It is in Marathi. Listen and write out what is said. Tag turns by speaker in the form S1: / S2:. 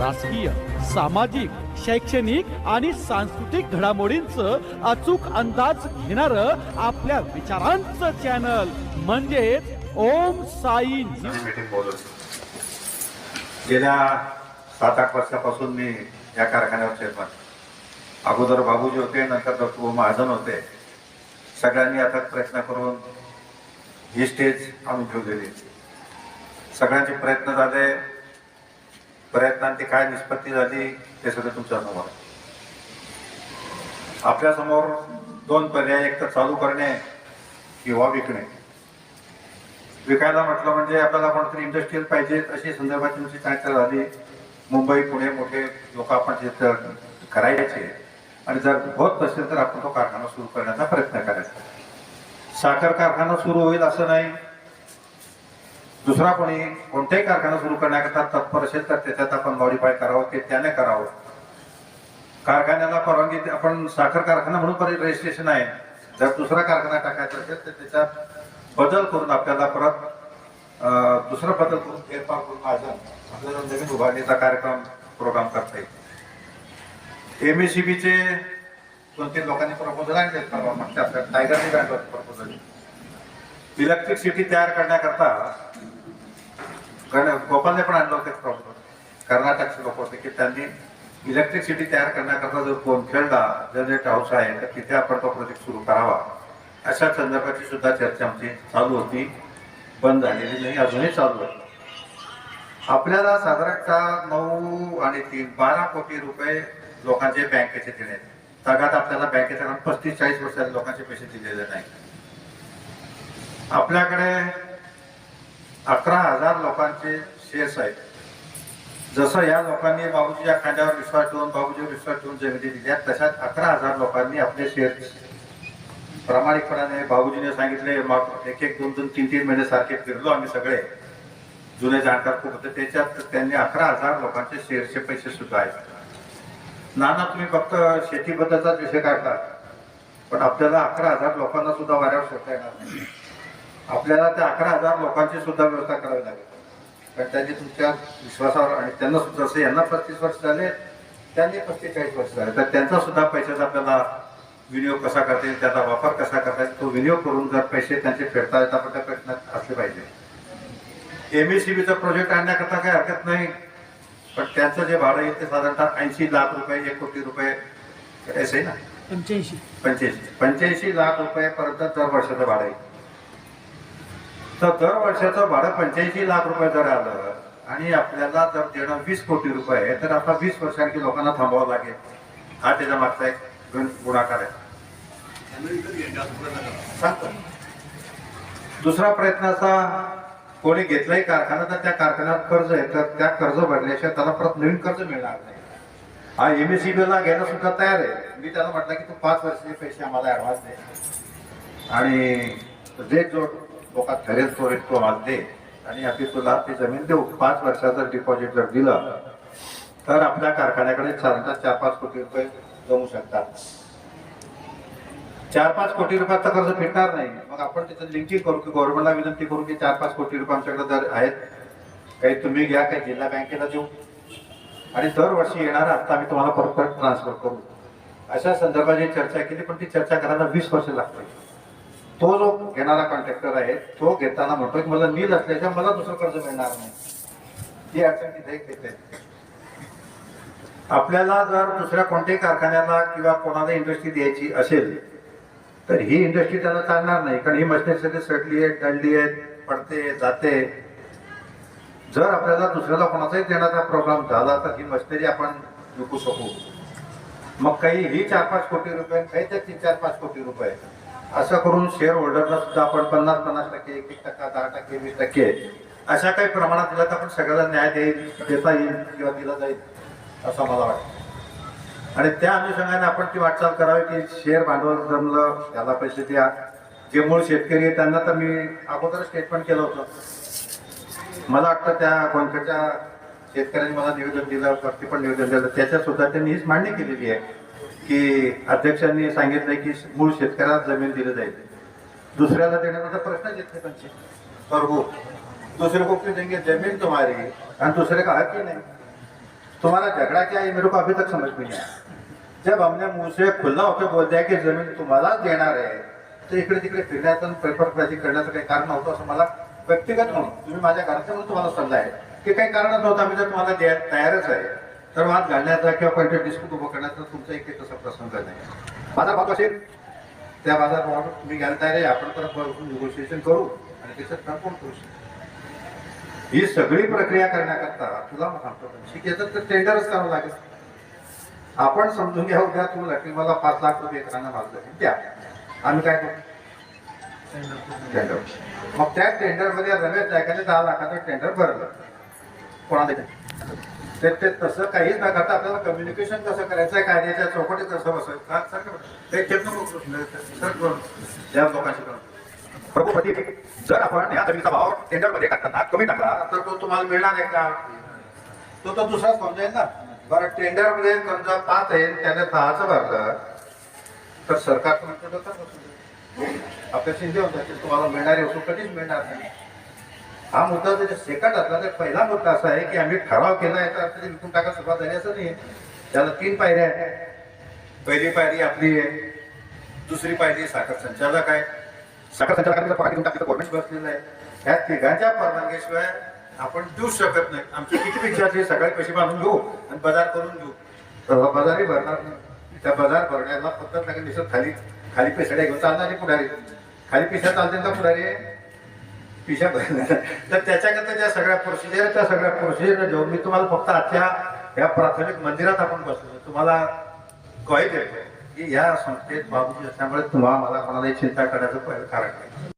S1: राजकीय सामाजिक शैक्षणिक आणि सांस्कृतिक घडामोडींचं अचूक अंदाज घेणार आपल्या विचारांचं चॅनल म्हणजेच ओम साई
S2: गेल्या सात आठ वर्षापासून मी या कारखान्यावर चेअरमॅन अगोदर बाबूजी होते नंतर डॉक्टर महाजन होते. सगळ्यांनी आता प्रयत्न करून ही स्टेज आणून ठेवलेली. सगळ्यांचे प्रयत्न झाले. प्रयत्नांची काय निष्पत्ती झाली ते सगळं तुमच्यासमोर. आपल्यासमोर दोन पर्याय एक तर चालू करणे किंवा विकणे. विकायला म्हटलं म्हणजे आपल्याला कोणतरी इंडस्ट्रीयल पाहिजे अशी संदर्भात तुमची चर्चा झाली. मुंबई पुणे मोठे लोक आपण तिथं करायचे. आणि जर होत नसेल तर आपण तो कारखाना सुरू करण्याचा प्रयत्न करायचा. साखर कारखाना सुरू होईल असं नाही. दुसरा कोणी कोणताही कारखाना सुरू करण्याकरता तत्पर असेल तर त्याच्यात आपण मॉडिफाय करावं ते त्याने करावं. कारखान्याला परवानगी आपण साखर कारखाना म्हणून परत रजिस्ट्रेशन आहे. जर दुसरा कारखाना टाकायचा असेल तर त्याच्यात बदल करून आपल्याला परत दुसरा बदल करून फेरफार करून माझा आपल्याला नवीन उभारणीचा कार्यक्रम प्रोग्राम करता येईल. एम एस चे दोन तीन लोकांनी प्रपोजल आणले परवा मागच्या हप्त्यात टायगरने प्रपोजल इलेक्ट्रिक सिटी तयार करण्याकरता गण- गोपालने पण आणलं होतं प्रॉब्लेम कर्नाटकचे लोक होते की त्यांनी इलेक्ट्रिसिटी तयार करण्याकरता जर खेळला जनरेट हाऊस आहे तर तिथे आपण तो प्रोजेक्ट सुरू करावा. अशा संदर्भाची सुद्धा चर्चा आमची चालू होती. बंद झालेली नाही अजूनही चालू आहे. आपल्याला साधारणतः नऊ आणि तीन बारा कोटी रुपये लोकांचे बँकेचे दिले. सगळ्यात आपल्याला बँकेच्या पस्तीस चाळीस वर्षात लोकांचे पैसे दिलेले नाही. आपल्याकडे अकरा हजार लोकांचे शेअर्स आहेत. जसं या लोकांनी बाबूजीच्या खांद्यावर विश्वास ठेवून बाबूजीवर विश्वास ठेवून जमिनी दिल्या तशाच अकरा हजार लोकांनी आपले शेअर प्रामाणिकपणाने बाबूजीने सांगितले मग एक एक दोन दोन तीन तीन महिने सारखे फिरलो आम्ही सगळे. जुने जाणकार खूप होते त्याच्यात त्यांनी अकरा हजार लोकांचे शेअरचे पैसे सुद्धा आहेत. नाना तुम्ही फक्त शेतीबद्दलचाच विषय काढता पण आपल्याला अकरा हजार लोकांना सुद्धा वाऱ्यावर सोडता येणार नाही. आपल्याला त्या अकरा हजार लोकांची सुद्धा व्यवस्था करावी लागेल. कारण त्यांनी तुमच्या विश्वासावर आणि त्यांना सुद्धा जसं यांना पस्तीस वर्ष झाले त्यांनी पस्तीस वर्ष झाले. तर त्यांचा सुद्धा पैशाचा आपल्याला विनियोग कसा करता येईल त्याचा वापर कसा करता येईल तो विनियोग करून जर पैसे त्यांचे फेडता येतात आपण त्या प्रयत्नात असले पाहिजे. एम एस प्रोजेक्ट आणण्याकरता काही हरकत नाही. पण त्यांचं जे भाडं येईल ते साधारणतः ऐंशी लाख रुपये एक कोटी रुपये असं आहे ना?
S1: पंच्याऐंशी.
S2: पंच्याऐंशी. पंच्याऐंशी लाख रुपयेपर्यंत दर वर्षाचं भाडं आहे. तर दर वर्षाचं भाडं पंच्याऐंशी लाख रुपये जर आलं आणि आपल्याला जर देणं वीस कोटी रुपये आहे तर आता वीस वर्षांची लोकांना थांबावं लागेल. हा त्याच्या मागचा एक गण गुणाकार आहे. दुसरा प्रयत्न असा कोणी घेतलाही कारखाना तर त्या कारखान्यात कर्ज आहे तर त्या कर्ज भरल्याशिवाय त्याला परत नवीन कर्ज मिळणार नाही. हा एम एस ला घ्यायला सुद्धा तयार आहे. मी त्याला म्हटलं की तू पाच वर्षाचे पैसे आम्हाला ऍडव्हान्स दे. आणि रेट जो लोकात ठरेल तो रेट तो दे. आणि आम्ही तुला ती जमीन देऊ. पाच वर्षाचं डिपॉझिट जर दिलं तर आपल्या कारखान्याकडे साधारणतः चार पाच कोटी रुपये जमू शकतात. चार पाच कोटी रुपयाचा कर्ज भेटणार नाही. मग आपण तिथं लिंकिंग करू की गव्हर्नमेंटला विनंती करू की चार पाच कोटी रुपये आमच्याकडे जर आहेत काही तुम्ही घ्या काही जिल्हा बँकेला देऊ. आणि दरवर्षी येणारा आता आम्ही तुम्हाला परत परत ट्रान्सफर करू. अशा संदर्भाची चर्चा केली पण ती चर्चा करायला वीस वर्ष लागते तो जो घेणारा कॉन्ट्रॅक्टर आहे तो घेताना म्हणतो की मला नील असल्याच्या मला दुसरं कर्ज मिळणार नाही. ही अडचण तिथे एक येते. आपल्याला जर दुसऱ्या कोणत्याही कारखान्याला किंवा कोणाला इंडस्ट्री द्यायची असेल तर ही इंडस्ट्री त्याला चालणार नाही कारण ही मशिनरी सगळी सडली आहे टळली आहे पडते जाते. जर आपल्याला दुसऱ्याला कोणाचाही देण्याचा प्रोग्राम झाला तर ही मशिनरी आपण विकू शकू. मग काही ही चार पाच कोटी रुपये काही तर तीन चार पाच कोटी रुपये. असं करून शेअर होल्डरला सुद्धा आपण पन्नास पन्नास टक्के एक एक टक्का दहा टक्के वीस टक्के अशा काही प्रमाणात दिला तर आपण सगळ्याला न्याय देईल देता येईल किंवा दिला जाईल असं मला वाटतं. आणि त्या अनुषंगाने आपण ती वाटचाल करावी की शेअर भांडवल जमलं त्याला पैसे द्या. जे मूळ शेतकरी आहे त्यांना तर मी अगोदर स्टेटमेंट केलं होतं. मला वाटतं त्या कोणत्याच्या शेतकऱ्यांनी मला निवेदन दिलं वरती पण निवेदन दिलं त्याच्यासुद्धा त्यांनी हीच मांडणी केलेली आहे. की अध्यक्षांनी सांगितलंय की मूळ शेतकऱ्याला जमीन दिली जाईल. दुसऱ्याला देण्याचा प्रश्न येत नाही त्यांचे प्रभू दुसरे को क्यों देंगे जमीन तुम्हारी आणि दुसरे का हक ही नाही. तुम्हारा झगड़ा क्या है मेरे को अभी तक समझ में नहीं आया. जब हमने मुंह से खुला होकर बोल दिया की जमीन तुम्हाला देणार आहे तर इकडे तिकडे फिरण्याचं आणि पेपरबाजी करण्याचं काही कारण नव्हतं असं मला व्यक्तिगत म्हणून. तुम्ही माझ्या घराचे म्हणून तुम्हाला सल्ला आहे. की काही कारणच नव्हतं आम्ही जर तुम्हाला द्यायला तयारच आहे. तर वाद घालण्याचा किंवा कोणत्या डिस्प्यूट उभं करण्याचा तुमचा एक तसा प्रसंग नाही. माझा भाग असेल. त्या बाजारभावावर तुम्ही घ्यायला तयार आहे. आपण परत निगोशिएशन करू आणि त्याच्यात कन्फर्म करू शकतो. ही सगळी प्रक्रिया करण्याकरता तुला मग सांगतो शिकायचं तर टेंडरच करावं लागेल. आपण समजून घ्या उद्या तुला की मला पाच लाख रुपये एकरांना मागलं द्या. आम्ही काय करू? टेंडर मग त्या टेंडरमध्ये रमेश नायकाने दहा लाखाचं टेंडर भरलं. कोणाला ते ते- ते तसं काहीच न करता आपल्याला कम्युनिकेशन कसं करायचं कायद्याच्या चौकटीत कसं बसायचं. ते या लोकांशी
S3: प्रभूपती जर आपण या जमिनीचा भाव टेंडरमध्ये टाकताना कमी टाकला
S2: तर तो तुम्हाला मिळणार आहे का? तो तर दुसराच समजेल ना. बरं टेंडरमध्ये समजा पाच आहे. त्याने दहाचं भरलं तर सरकार. आपल्या शिंदे होता की तुम्हाला मिळणारी वस्तू कधीच मिळणार नाही. हा मुद्दा जर सेकंड असला तर पहिला मुद्दा असा आहे की आम्ही ठराव केला याचा अर्थ ते विकून टाका सुरुवात झाली असं नाही त्याला तीन पायऱ्या आहेत. पहिली पायरी आपली आहे दुसरी पायरी साखर संचालक आहे.
S3: साखर संचालकांचा पगार देऊन टाकली गव्हर्नमेंट
S2: बसलेलं आहे. ह्या तिघांच्या परवानगीशिवाय आपण देऊ शकत नाही. आमची किती पेक्षा सगळे पैसे बांधून घेऊ आणि बाजार करून घेऊ. बाजारही भरणार नाही. त्या बाजार भरण्याला फक्त दिसत खाली खाली पेशड्या घेऊन चालणारे पुढारी. खाली पिशा चालतील का पुढारी? पिशा भरणार तर त्याच्याकरता ज्या सगळ्या प्रोसिजर त्या सगळ्या प्रोसिजर घेऊन मी तुम्हाला फक्त आजच्या या प्राथमिक मंदिरात आपण बसलो. तुम्हाला ग्वाही देतो. की या संस्थेत बाबूजी असल्यामुळे तुम्हाला मला कोणालाही चिंता करण्याचं कारण नाही.